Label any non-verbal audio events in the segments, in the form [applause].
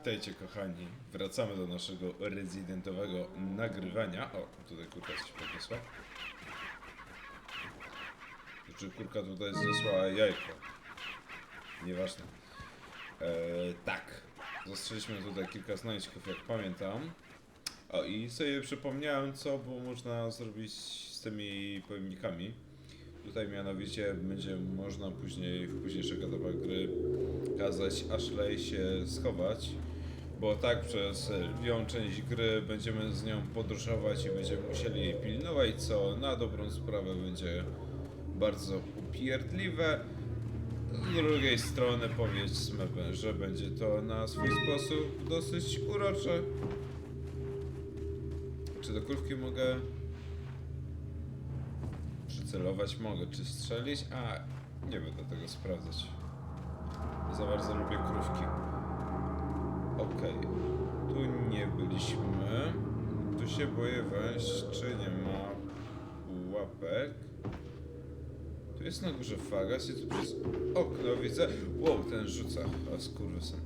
Witajcie kochani, wracamy do naszego rezydentowego nagrywania. O, tutaj kurka coś podniosła. Znaczy kurka tutaj zesłała jajko. Nieważne. Eee, tak, zastrzeliśmy tutaj kilka znajdźków, jak pamiętam. O, i sobie przypomniałem, co było można zrobić z tymi pojemnikami. Tutaj mianowicie będzie można później, w późniejszych etapach gry kazać Ashley się schować, bo tak przez lwią część gry będziemy z nią podróżować i będziemy musieli jej pilnować, co na dobrą sprawę będzie bardzo upierdliwe. Z drugiej strony powiedzmy, że będzie to na swój sposób dosyć urocze. Czy do kulki mogę przycelować? Mogę. Czy strzelić? A, nie będę tego sprawdzać. Za bardzo lubię krówki. Okej. Tu nie byliśmy. Tu się boję wejść, czy nie ma łapek. Tu jest na górze fagas i tu przez okno widzę... Wow, ten rzuca. A skurwysyn.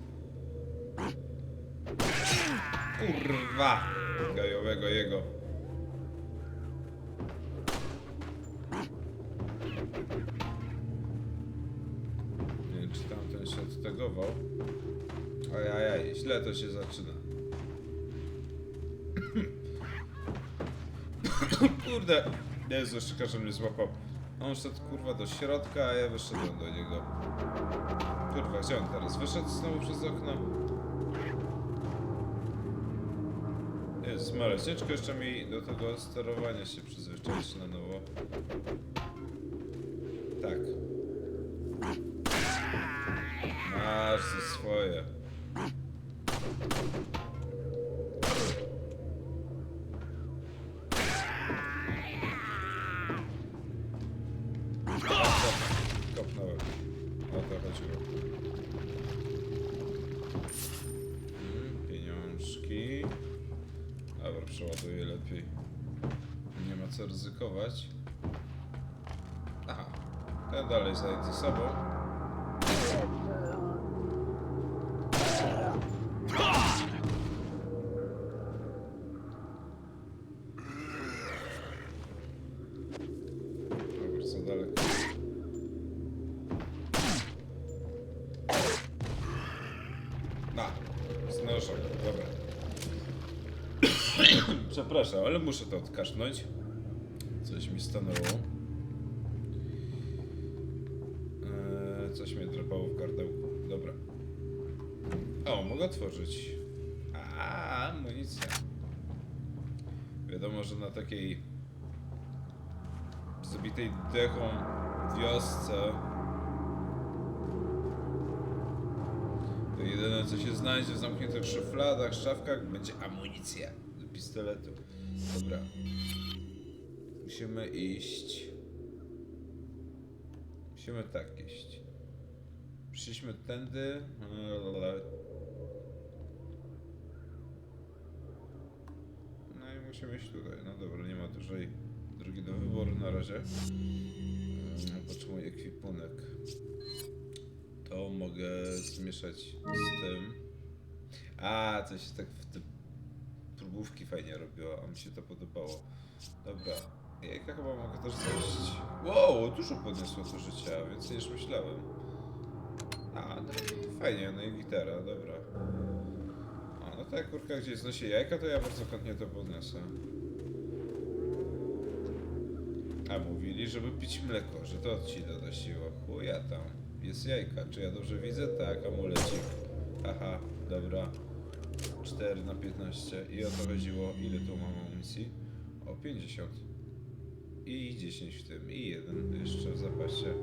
Kurwa! Gajowego jego. Nie wiem, czy tamten się odtegował. Ojajaj, źle to się zaczyna. Kurde! Jezu, jeszcze każdy mnie złapał. On szedł kurwa do środka, a ja wyszedłem do niego. Kurwa, gdzie on teraz? Wyszedł znowu przez okno. Jest ale ciężko jeszcze mi do tego sterowania się przyzwyczaić na nowo. Tak. Masz ze swoje. To chodziło. Mm, Pieniążki. Dobra, przeładuję lepiej. Nie ma co ryzykować. Aha. Ten dalej zajęty sobą. Nożem, dobra. Przepraszam, ale muszę to odkasznąć. Coś mi stanęło. Eee, coś mnie drapało w gardełku. Dobra. O, mogę otworzyć. A, amunicja. Wiadomo, że na takiej zabitej dechą wiosce to jedyne co się znajdzie w zamkniętych szufladach, szafkach będzie amunicja do pistoletu. Dobra. Musimy iść. Musimy tak iść. Przyszliśmy tędy. No i musimy iść tutaj. No dobra, nie ma dużej drogi do wyboru na razie. Potrzebuję ekwipunek. To mogę zmieszać z tym. A, coś tak w te próbówki fajnie robiło, a mi się to podobało. Dobra, jajka chyba mogę też zjeść. Wow, dużo podniosło to życia, więcej niż myślałem. A, no to fajnie, no i gitara, dobra. A, no ta kurka gdzieś znosi jajka, to ja bardzo chętnie to podniosę. A mówili, żeby pić mleko, że to ci doda siła. Chuja tam. Jest jajka. Czy ja dobrze widzę? Tak, amulecik. Haha, dobra. 4 na 15. I o to chodziło. Ile tu mam amunicji? O 50. I 10 w tym. I jeden jeszcze w zapasie.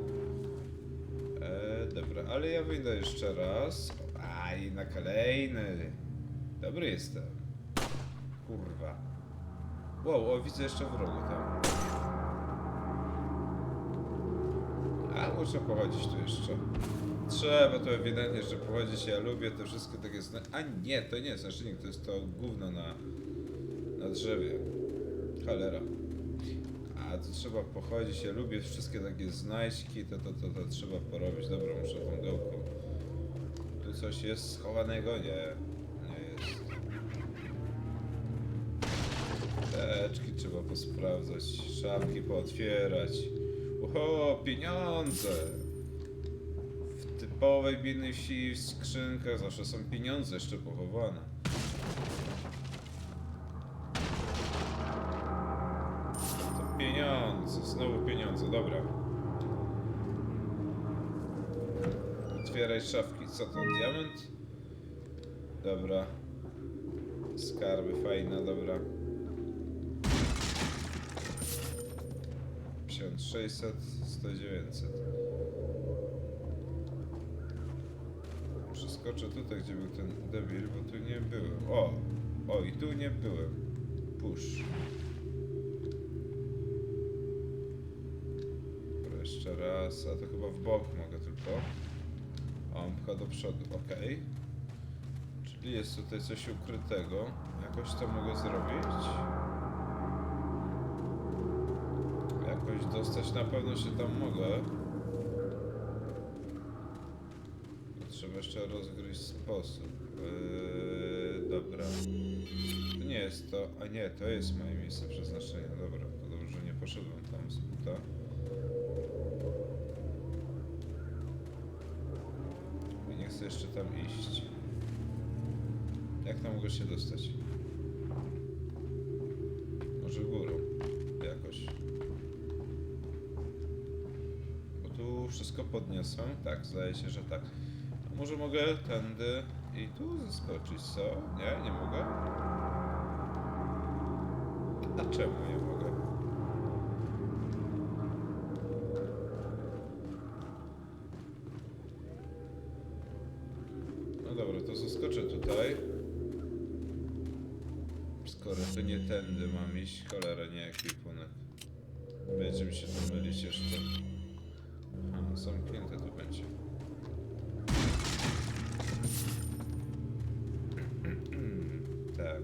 Eee, dobra, ale ja wyjdę jeszcze raz. Aj, na kolejny. Dobry jestem. Kurwa. Wow, o widzę jeszcze wrogu tam. A muszę pochodzić tu jeszcze. Trzeba to ewidentnie, że pochodzić. Ja lubię te wszystkie takie zna... A nie, to nie jest naszyjnik, to jest to gówno na, na drzewie. Cholera. A to trzeba pochodzić. Ja lubię wszystkie takie znajdźki, to, to, to, to trzeba porobić. Dobra, muszę tą Tu coś jest schowanego? Nie. Nie jest. Teczki trzeba posprawdzać, szafki pootwierać. Oho, pieniądze! W typowej biednej wsi w skrzynkach zawsze są pieniądze jeszcze pochowane. To pieniądze, znowu pieniądze, dobra. Otwieraj szafki. Co to, diament? Dobra. Skarby, fajna, dobra. 1600, 100, 900. Przeskoczę tutaj, gdzie był ten debil, bo tu nie byłem. O! O, i tu nie byłem. Push. Dobra, jeszcze raz, a to chyba w bok mogę tylko. O, on pcha do przodu, ok. Czyli jest tutaj coś ukrytego. Jakoś to mogę zrobić. Dostać na pewno się tam mogę. Trzeba jeszcze rozgryźć sposób. Yy, dobra. To nie jest to. A nie, to jest moje miejsce przeznaczenia. Dobra, to dobrze, że nie poszedłem tam z buta. I nie chcę jeszcze tam iść. Jak tam mogę się dostać? Wszystko podniosłem. Tak, zdaje się, że tak. A może mogę tędy i tu zeskoczyć, co? Nie, nie mogę. A czemu nie mogę? No dobra, to zeskoczę tutaj. Skoro to nie tędy mam iść, cholera, nie ekwipunek. Będziemy się tu mylić jeszcze. Zamknięte tu będzie. [clears throat] tak.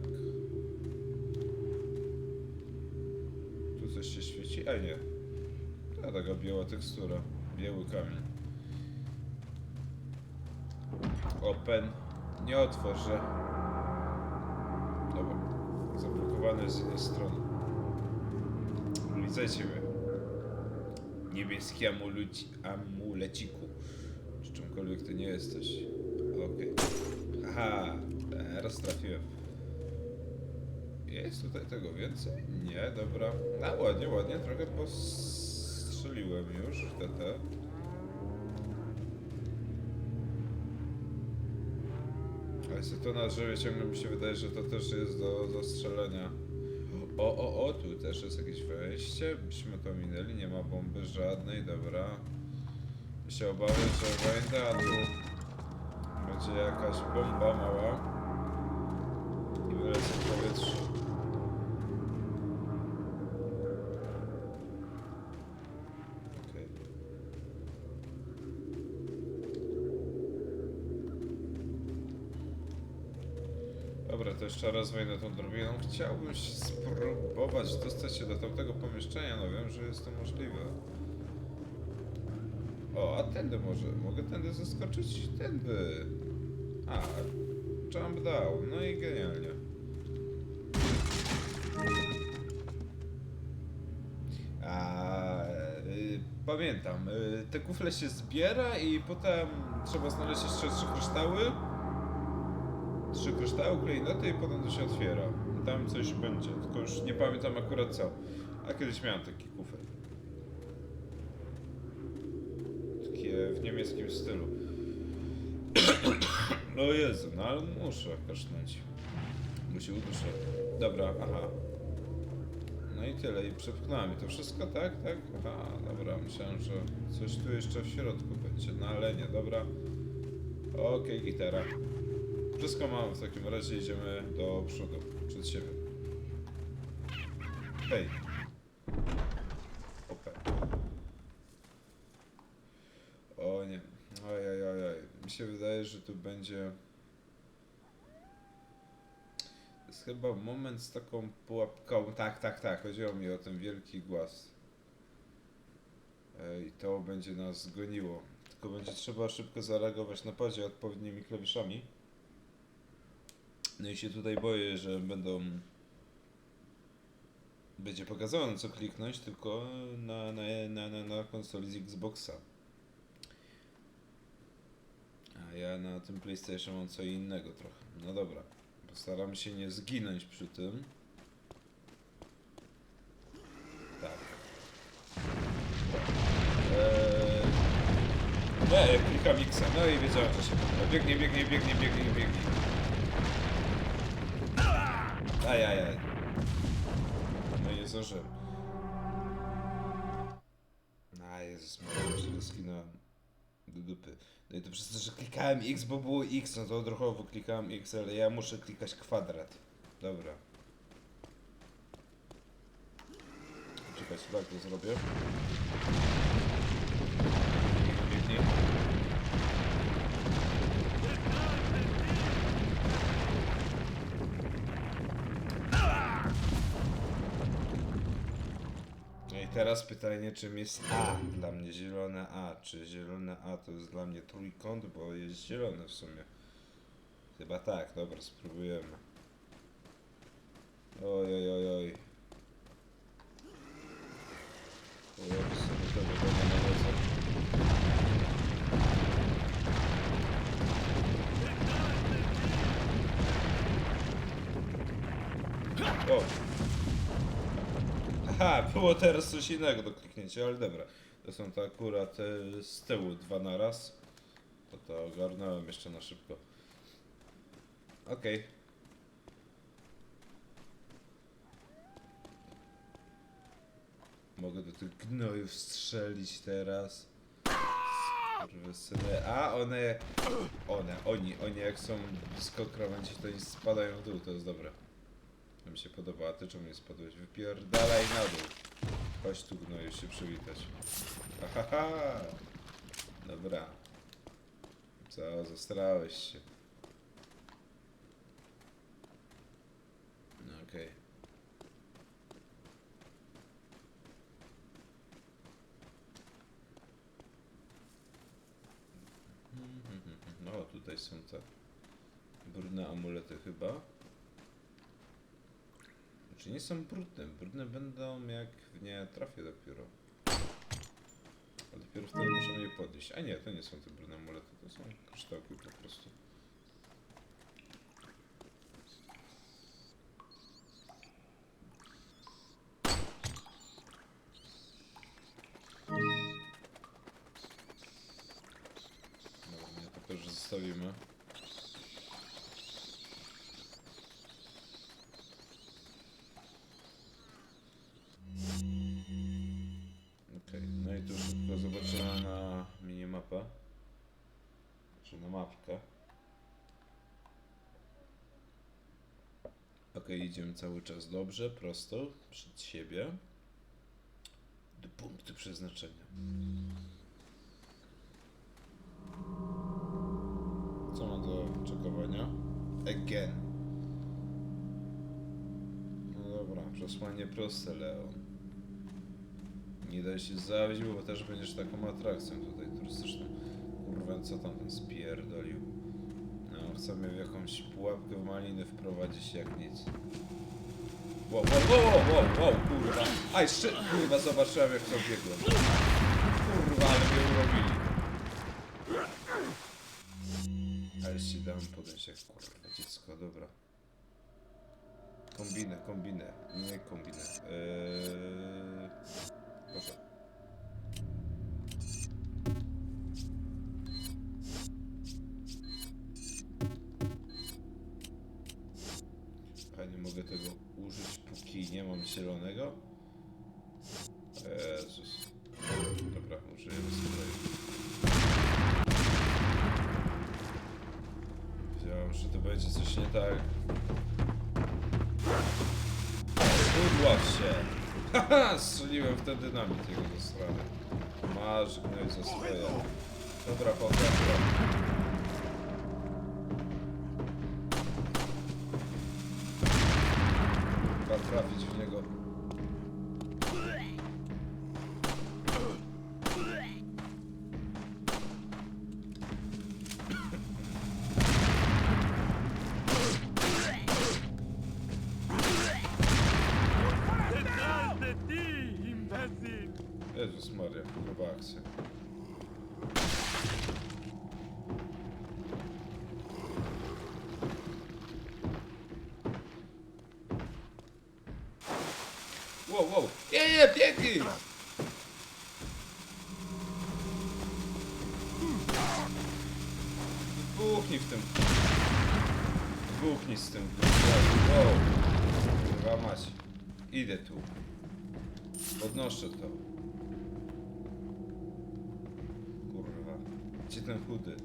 Tu coś się świeci? A nie. To taka biała tekstura. Biały kamień. Open. Nie otworzę. Dobra. Zablokowane z jednej strony. Widzajcie mnie. Niebieski amuleci, amuleciku. Czy czymkolwiek to nie jesteś. Okej. Aha, teraz trafiłem. Jest tutaj tego więcej? Nie, dobra. A ładnie, ładnie. Trochę postrzeliłem już TT. Ale to na drzewie ciągle mi się wydaje, że to też jest do zastrzelenia. O, o, o, tu też jest jakieś wejście. Byśmy to minęli, nie ma bomby żadnej, dobra. Ja się obawiam, że wejdę, a tu będzie jakaś bomba mała. I wylecę w powietrze. Jeszcze raz wejdę tą drobiną. Chciałbym się spróbować dostać się do tamtego pomieszczenia, no wiem, że jest to możliwe. O, a tędy może. Mogę tędy zaskoczyć? Tędy. A, jump down. No i genialnie. A, y, pamiętam. Y, te kufle się zbiera i potem trzeba znaleźć jeszcze trzy kryształy. Trzy kryształy, klejnoty i potem to się otwiera. I tam coś będzie, tylko już nie pamiętam akurat co. A kiedyś miałem taki kufel. Takie w niemieckim stylu. [coughs] No Jezu, no ale muszę kaszlnąć. Musi uduszę. Dobra, aha. No i tyle, i przepchnąłem. I to wszystko, tak? Tak? Aha, dobra, myślałem, że coś tu jeszcze w środku będzie. No ale nie, dobra. Okej, gitara. Wszystko mamy, w takim razie idziemy do przodu, przed siebie. Hej. Ope. O nie. Oj, oj, oj, oj. Mi się wydaje, że tu będzie... To jest chyba moment z taką pułapką. Tak, tak, tak. Chodziło mi o ten wielki głaz. E, I to będzie nas goniło. tylko będzie trzeba szybko zareagować na padzie odpowiednimi klawiszami. No i się tutaj boję, że będą... Będzie pokazane co kliknąć, tylko na, na, na, na, na konsoli z Xboxa. A ja na tym PlayStation mam co innego trochę. No dobra. Postaram się nie zginąć przy tym. Tak. Eee... Ja klikam X. No i wiedziałem, że się poda. Biegnie, biegnie, biegnie, biegnie, biegnie. Ajajaj. No nie zdążyłem. A Jezus, może się skinąłem do dupy. No i to przez to, że klikałem X, bo było X, no to odruchowo klikałem X, ale ja muszę klikać kwadrat. Dobra. Czekaj, tak to zrobię. Biegnie. No i teraz pytanie, czym jest A? Dla mnie zielone A. Czy zielone A to jest dla mnie trójkąt, bo jest zielone w sumie. Chyba tak, dobra, spróbujemy. Oj, oj, oj, oj. O! [laughs] Aha, było teraz coś innego do kliknięcia, ale dobra. To są to akurat e, z tyłu dwa na raz. To to ogarnąłem jeszcze na szybko. Okej. Mogę do tych gnojów strzelić teraz. Skurwysyny. A one, one, oni, oni jak są blisko krawędzi, to oni spadają w dół, to jest dobre. To mi się podoba, a ty czemu nie spadłeś? Wypierdalaj na dół. Chodź tu gnoju się przywitać. Ahaha! Dobra. Co, zastrałeś się. No okej. No, tutaj są te brudne amulety chyba. Znaczy nie są brudne. Brudne będą jak w nie trafię dopiero. A dopiero wtedy możemy je podnieść. A nie, to nie są te brudne amulety, to są kryształki po prostu. Minimapę. Czy na mapkę. Okej, idziemy cały czas dobrze, prosto, przed siebie. Do punktu przeznaczenia. Co mam do czekowania? Again. No dobra, przesłanie proste, Leon. Nie daj się zawieść, bo też będziesz taką atrakcją tutaj Kurwa, co tam ten spierdolił? No, chce mnie w jakąś pułapkę w maliny wprowadzić jak nic. Wow, wow, wow, wow, wow, kurwa. Aj, jeszcze, kurwa, zobaczyłem jak to biegłem. Kurwa, ale mnie urobili. Ale się dałem podejść jak kurwa dziecko, dobra. Kombinę, kombinę, nie kombinę. Eee... Proszę. Zielonego? Jezus. Dobra, użyjemy sprayu. Wiedziałem, że to będzie coś nie tak. Udław się! [laughs] Haha, strzeliłem w ten dynamit jego ze strony. Masz gnój za swoje. Dobra, potrafię. Wow, wow! Nie, nie, pięknie! Buchnij w tym. Buchnij z tym. Wow. Kurwa mać. Idę tu. Podnoszę to. Kurwa. Gdzie ten chudy?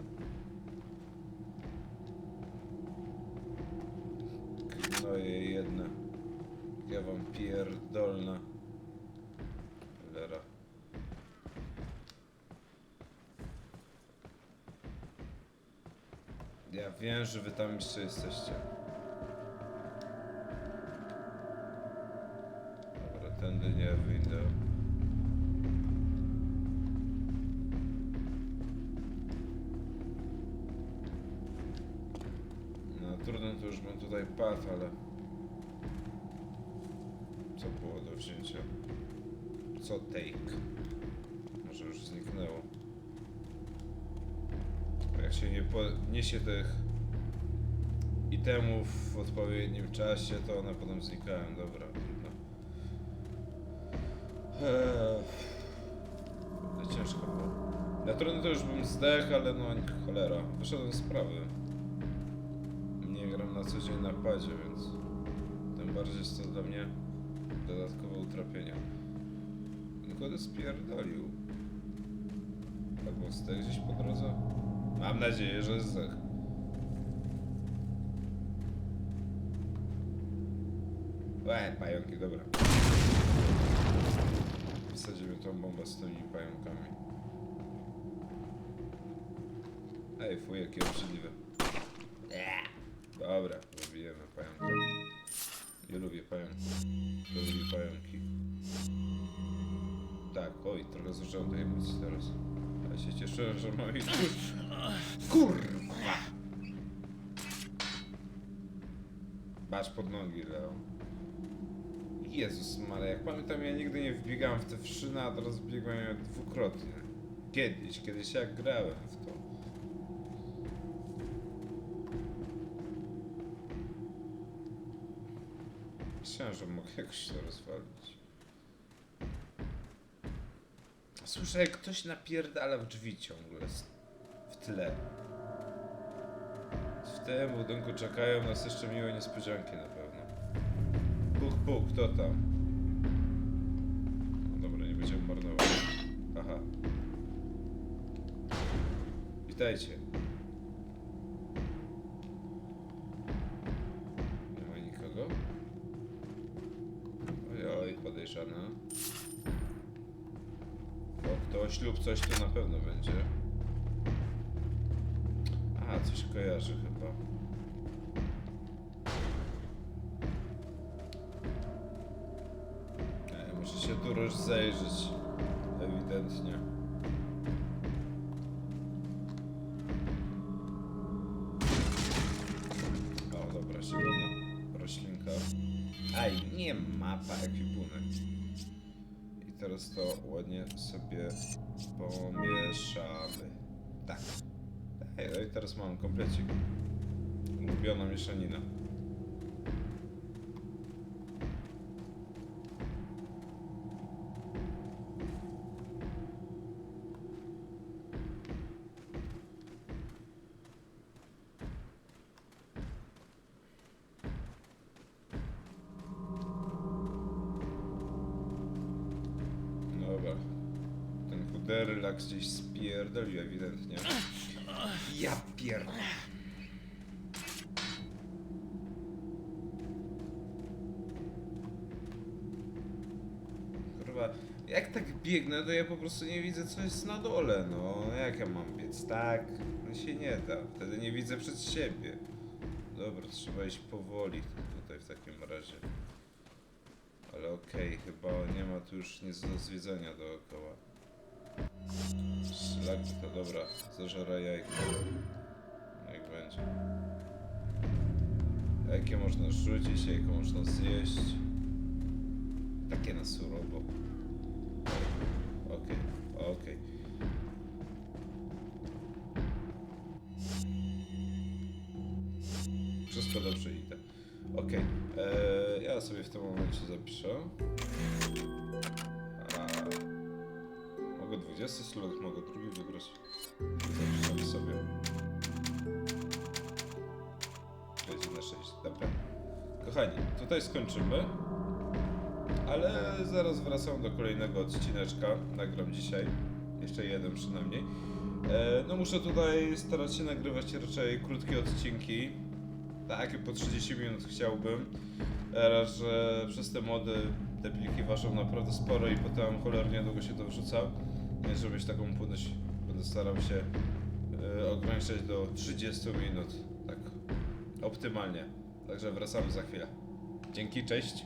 No je jedna. Ja wam pierdolna. Lera. Ja wiem, że wy tam jeszcze jesteście. Wzięcia? Co take? Może już zniknęło. Jak się nie podniesie tych itemów w odpowiednim czasie, to one potem znikają. Dobra, trudno. Eee, ciężko było. Na trudno to już bym zdechł, ale no cholera. Wyszedłem z sprawy. Nie gram na co dzień na padzie, więc tym bardziej jest to dla mnie dodatkowe utrapienie. Tylko spierdolił. Albo zdech gdzieś po drodze? Mam nadzieję, że zdech. Łe, pająki, dobra. Wsadzimy tą bombę z tymi pająkami. Ej, fuj, jakie obrzydliwe. Dobra, zabijemy pająka. Nie lubię pająków. Kto lubi pająki? Tak, oj, trochę zużyłem tej emocji teraz. Ja się cieszę, że moi... Kurwa! Masz pod nogi, Leo. Jezus Maria, jak pamiętam, ja nigdy nie wbiegałem w te wszyny, a teraz wbiegłem je dwukrotnie. Kiedyś, kiedyś jak grałem w to. Myślałem, że mogę jakoś to rozwalić. Słyszę, jak ktoś napierdala w drzwi ciągle. W tle. W tym budynku czekają nas jeszcze miłe niespodzianki na pewno. Puk, puk, kto tam? No dobra, nie będziemy marnować. Aha. Witajcie. Coś tu na pewno będzie. A, coś kojarzy chyba. Muszę się tu rozejrzeć. Ewidentnie. O, dobra, zielona roślinka. Aj, nie mapa, ekwipunek. Teraz to ładnie sobie pomieszamy. Tak. Ej, no i teraz mam komplecik. Ulubiona mieszanina. Chuderlak gdzieś spierdolił ewidentnie. Ja pier... Kurwa, jak tak biegnę, to ja po prostu nie widzę, co jest na dole, no. Jak ja mam biec? Tak, no się nie da. Wtedy nie widzę przed siebie. Dobra, trzeba iść powoli tutaj w takim razie. Ale okej, chyba nie ma tu już nic do zwiedzenia dookoła. Szlak to dobra, zażera jajko. Niech będzie. Jakie można rzucić, jajko można zjeść. Takie na surowo. Okej. Wszystko dobrze idę. Okej. Eee, Ja sobie w tym momencie zapiszę. 20 slot, mogę drugi wybrać. Zapiszę sobie. Wejdzie na 6. Dobra. Kochani, tutaj skończymy. Ale zaraz wracam do kolejnego odcineczka. Nagram dzisiaj. Jeszcze jeden przynajmniej. E, no muszę tutaj starać się nagrywać raczej krótkie odcinki. Tak, po 30 minut chciałbym. Raz, że przez te mody te pliki ważą naprawdę sporo i potem cholernie długo się to wrzuca. Więc żeby mieć taką płynność, będę starał się e, ograniczać do 30 minut. Tak optymalnie. Także wracamy za chwilę. Dzięki, cześć.